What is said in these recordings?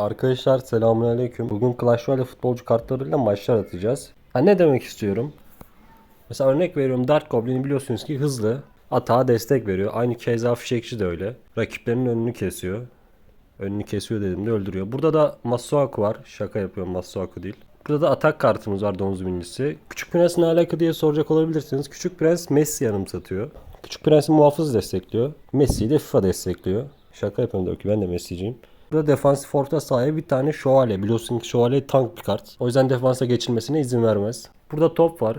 Arkadaşlar selamünaleyküm. Bugün Clash Royale futbolcu kartlarıyla maçlar atacağız. Ha ne demek istiyorum? Mesela örnek veriyorum Dark Goblin'i biliyorsunuz ki hızlı. Atağa destek veriyor. Aynı keza Fişekçi de öyle. Rakiplerinin önünü kesiyor. Önünü kesiyor dediğimde öldürüyor. Burada da Masuaku var. Şaka yapıyorum Masuaku değil. Burada da atak kartımız var domuz binicisi. Küçük Prens ne alaka diye soracak olabilirsiniz. Küçük Prens Messi yanım satıyor. Küçük Prens'i muhafız destekliyor. Messi'yi de FIFA destekliyor. Şaka yapıyorum tabii ki ben de Messi'ciyim. Burada defansif orta sahaya bir tane şövalye. Biliyorsun ki şövalye tank bir kart. O yüzden defansa geçilmesine izin vermez. Burada top var.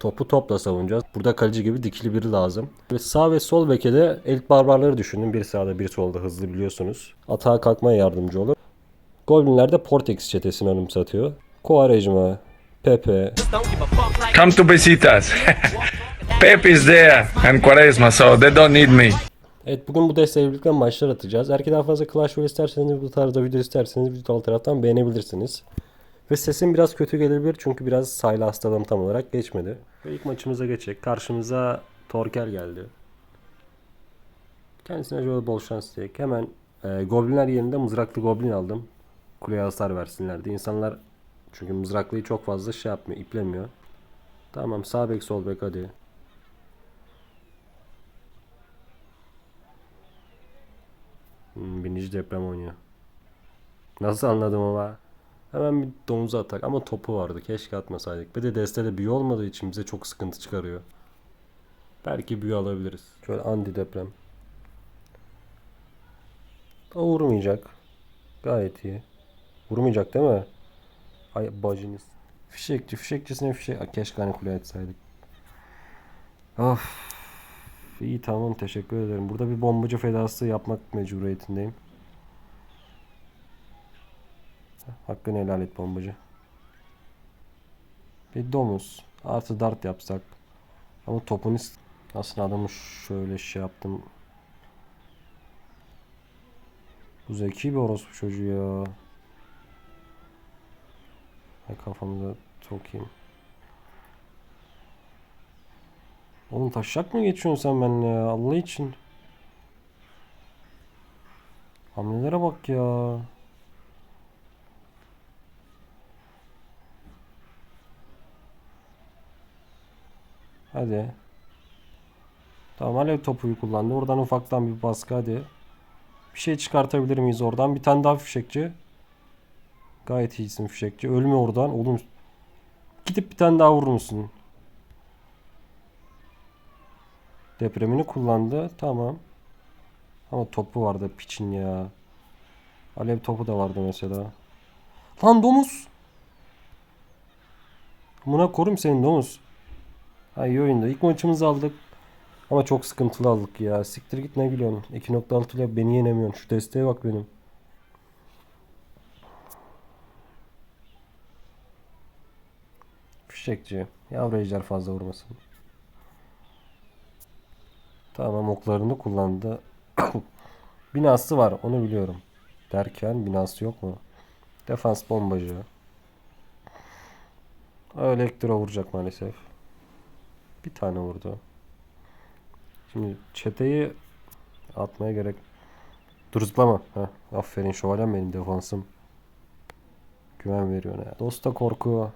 Topu topla savunacağız. Burada kaleci gibi dikili biri lazım. Ve sağ ve sol beke de elit barbarları düşünün. Bir sağda bir solda hızlı biliyorsunuz. Atağa kalkmaya yardımcı olur. Goblinler de Portekiz çetesini anımsatıyor. Quaresma, Pepe, Come to Besitas. Pep is there and Quaresma, so they don't need me. Evet bugün bu desteğiyle birlikte maçlar atacağız. Eğer daha fazla Clash Royale isterseniz bu tarzda video isterseniz video alt taraftan beğenebilirsiniz. Ve sesim biraz kötü gelebilir çünkü biraz saylı hastalığım tam olarak geçmedi. Ve ilk maçımıza geçecek. Karşımıza Torker geldi. Kendisine şöyle bol şans diyek. Hemen e, Goblinler yerinde mızraklı Goblin aldım. Kuleye hasar versinler diye. İnsanlar çünkü mızraklıyı çok fazla şey yapmıyor, iplemiyor. Tamam sağ bek sol bek hadi. Hmm, binici deprem oynuyor. Nasıl anladım ama? Hemen bir domuza atak ama topu vardı. Keşke atmasaydık. Bir de destede büyü olmadığı için bize çok sıkıntı çıkarıyor. Belki büyü alabiliriz. Şöyle anti deprem. O vurmayacak. Gayet iyi. Vurmayacak değil mi? Ay bacınız. Fişekçi, fişekçisine fişek. Keşke hani kule etseydik. Of. İyi tamam teşekkür ederim. Burada bir bombacı fedası yapmak mecburiyetindeyim. Hakkını helal et bombacı. Bir domuz. Artı dart yapsak. Ama topunu ist- aslında adamı şöyle şey yaptım. Bu zeki bir orospu çocuğu ya. Ay kafamıza sokayım. Oğlum taşak mı geçiyorsun sen benimle ya Allah için? Hamlelere bak ya. Hadi. Tamam alev topuyu kullandı. Oradan ufaktan bir baskı hadi. Bir şey çıkartabilir miyiz oradan? Bir tane daha fişekçi. Gayet iyisin fişekçi. Ölme oradan. Oğlum gidip bir tane daha vurur musun? Depremini kullandı. Tamam. Ama topu vardı piçin ya. Alev topu da vardı mesela. Lan domuz. Buna korum senin domuz. Ha iyi oyunda. İlk maçımızı aldık. Ama çok sıkıntılı aldık ya. Siktir git ne gülüyorsun. 2.6 ile beni yenemiyorsun. Şu desteğe bak benim. Fişekçi. Yavru ejder fazla vurmasın. Tamam oklarını kullandı. binası var onu biliyorum. Derken binası yok mu? Defans bombacı. Elektro vuracak maalesef. Bir tane vurdu. Şimdi çeteyi atmaya gerek. Dur zıplama. Heh, aferin şövalyen benim defansım. Güven veriyor ne. Dosta korku.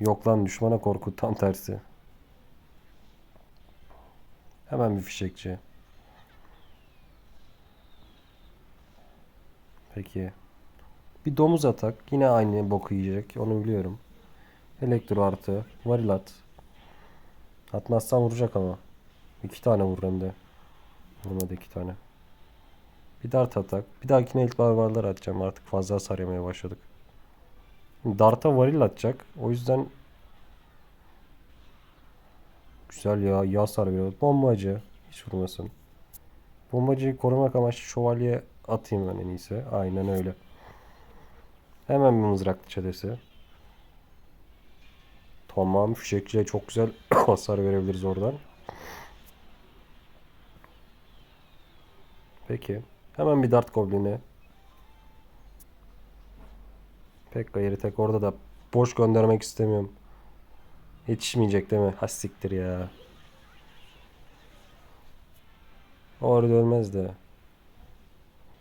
Yok lan düşmana korku tam tersi. Hemen bir fişekçi. Peki. Bir domuz atak. Yine aynı boku yiyecek. Onu biliyorum. Elektro artı. Varil at. Atmazsan vuracak ama. İki tane vurur hem de. Vurmadı iki tane. Bir dart atak. Bir dahakine ilk barbarlar atacağım. Artık fazla hasar yemeye başladık. Dart'a varil atacak. O yüzden Güzel ya. Yağ sarıyor. Bombacı. Hiç vurmasın. Bombacıyı korumak amaçlı şövalye atayım ben en iyisi. Aynen öyle. Hemen bir mızraklı çetesi. Tamam. Fişekçiye çok güzel hasar verebiliriz oradan. Peki. Hemen bir dart goblini. Pekka yeri tek orada da boş göndermek istemiyorum. Yetişmeyecek değil mi? Ha siktir ya. O arada ölmez de.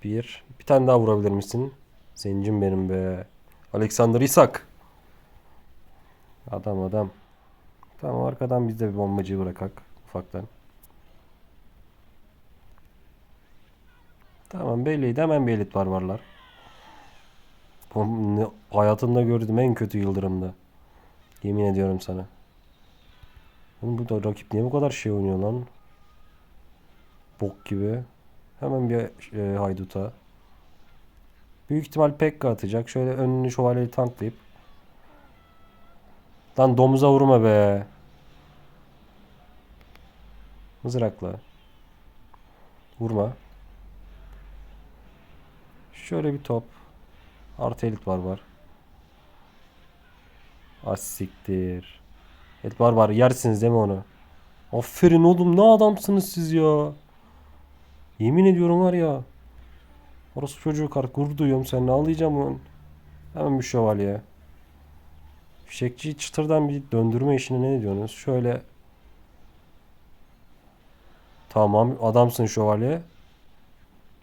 Bir. Bir tane daha vurabilir misin? Zencim benim be. Alexander Isak. Adam adam. Tamam arkadan biz de bir bombacıyı bırakak ufaktan. Tamam belliydi hemen. Bu ne- hayatımda gördüğüm en kötü yıldırımdı. Yemin ediyorum sana. Oğlum bu da rakip niye bu kadar şey oynuyor lan? Bok gibi. Hemen bir e, hayduta. Büyük ihtimal Pekka atacak. Şöyle önünü şövalyeyi tanklayıp. Lan domuza vurma be. Mızrakla. Vurma. Şöyle bir top. Artı elit var var. Az var var yersiniz değil mi onu? Aferin oğlum ne adamsınız siz ya. Yemin ediyorum var ya. Orası çocuğu kart gurur duyuyorum seninle ağlayacağım lan. Hemen bir şövalye. Fişekçi çıtırdan bir döndürme işine ne diyorsunuz? Şöyle. Tamam adamsın şövalye.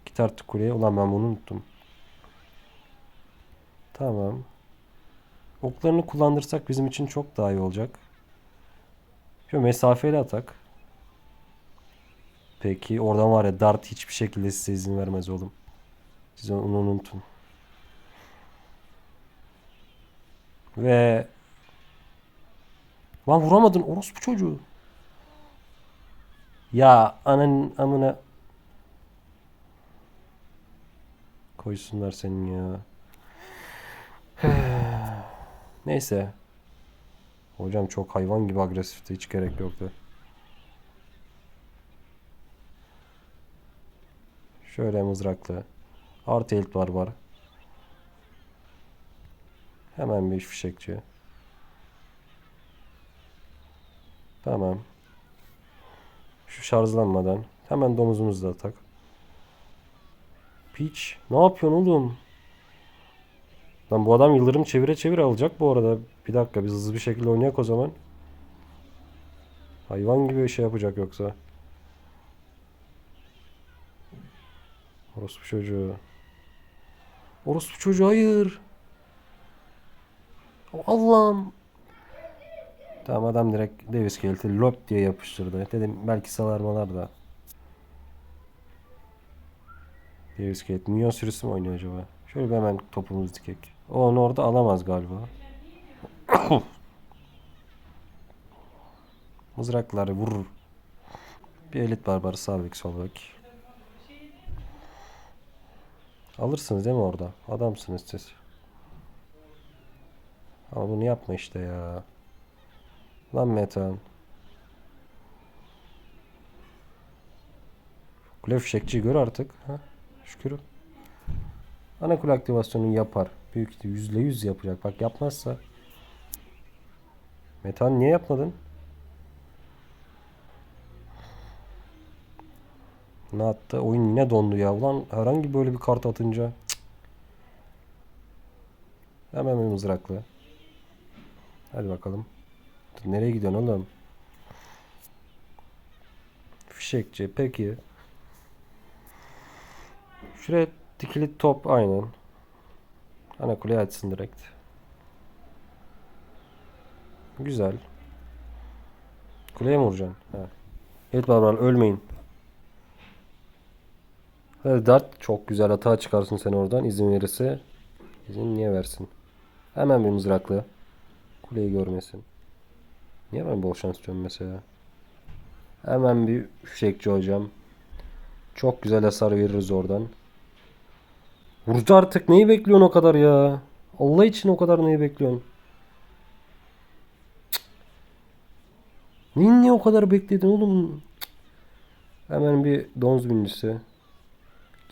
Git artık kuleye. Ulan ben bunu unuttum. Tamam. Oklarını kullandırsak bizim için çok daha iyi olacak. Şu mesafeli atak. Peki oradan var ya dart hiçbir şekilde size izin vermez oğlum. Siz onu unutun. Ve Lan vuramadın orospu çocuğu. Ya ananın amına koysunlar senin ya. Neyse. Hocam çok hayvan gibi agresifti. Hiç gerek yoktu. Şöyle mızraklı. Artı elit var var. Hemen bir fişekçi. Tamam. Şu şarjlanmadan. Hemen domuzumuzu da tak. Piç. Ne yapıyorsun oğlum? Lan bu adam yıldırım çevire çevire alacak bu arada. Bir dakika biz hızlı bir şekilde oynayak o zaman. Hayvan gibi bir şey yapacak yoksa. Orospu çocuğu. Orospu çocuğu hayır. Allah'ım. Tamam adam direkt Davis Kelt'i lop diye yapıştırdı. Dedim belki salarmalar da. Davis Kelt. Minyon sürüsü mü oynuyor acaba? Şöyle bir hemen topumuzu dikek. O onu orada alamaz galiba. Mızrakları vurur. Bir elit barbarı sağ bek sol bek. Alırsınız değil mi orada? Adamsınız siz. Ama bunu yapma işte ya. Lan Metan. Kule fişekçiyi gör artık. Ha? Şükür. Ana kule aktivasyonunu yapar. Büyük ihtimal yüzde yüz yapacak. Bak yapmazsa. Metan niye yapmadın? Ne attı? Oyun yine dondu ya. Ulan herhangi böyle bir kart atınca. Hemen bir mızraklı. Hadi bakalım. Nereye gidiyorsun oğlum? Fişekçi. Peki. Şuraya dikili top aynen. Ana kuleye açsın direkt. Güzel. Kuleye mi vuracaksın? Ha. Evet barbar ölmeyin. Evet Dart çok güzel hata çıkarsın sen oradan izin verirse. İzin niye versin? Hemen bir mızraklı. Kuleyi görmesin. Niye ben bol şans diyorum mesela? Hemen bir fişekçi hocam. Çok güzel hasar veririz oradan. Vurdu artık neyi bekliyorsun o kadar ya? Allah için o kadar neyi bekliyorsun? Neyin niye o kadar bekledin oğlum? Cık. Hemen bir donz binicisi.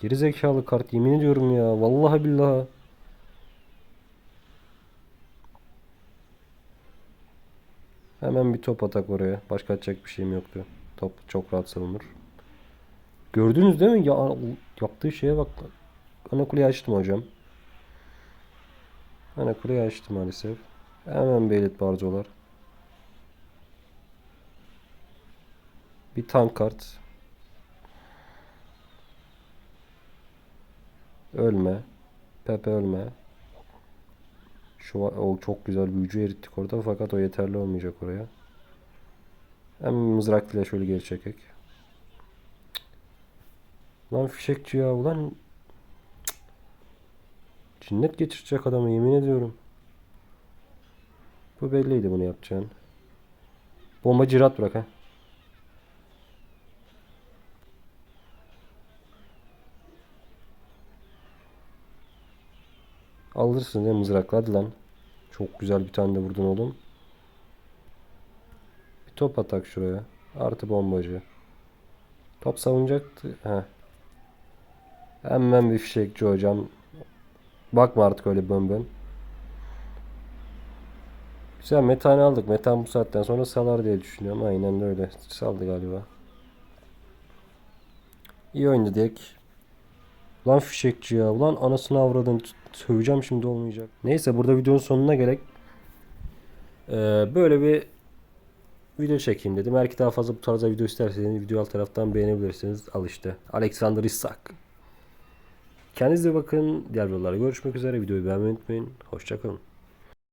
Geri zekalı kart yemin ediyorum ya. Vallahi billahi. Hemen bir top atak oraya. Başka atacak bir şeyim yoktu. Top çok rahat savunur. Gördünüz değil mi? Ya, yaptığı şeye bak. Ana kuleyi açtım hocam. Ana kuleyi açtım maalesef. Hemen bir elit barzolar. Bir tank kart. Ölme. Pepe ölme. Şu o çok güzel büyücü erittik orada fakat o yeterli olmayacak oraya. Hem mızraklıyla şöyle geri çekek. Lan fişekçi ya ulan. Cinnet geçirecek adamı yemin ediyorum. Bu belliydi bunu yapacağın. Bomba cirat bırak ha. Alırsın ya mızrakla hadi lan. Çok güzel bir tane de vurdun oğlum. Bir top atak şuraya. Artı bombacı. Top savunacaktı. Heh. Hemen bir fişekçi hocam. Bakma artık öyle bön bön. Güzel metanı aldık. Metan bu saatten sonra salar diye düşünüyorum. Aynen öyle. Saldı galiba. İyi oyundu Dek. Lan fişekçi ya. Ulan anasını avradın. Söveceğim şimdi olmayacak. Neyse burada videonun sonuna gerek. Ee, böyle bir video çekeyim dedim. Eğer ki daha fazla bu tarzda video isterseniz video alt taraftan beğenebilirsiniz. Al işte. Alexander Isak. Kendinize bakın. Diğer videolarda görüşmek üzere. Videoyu beğenmeyi unutmayın. Hoşçakalın.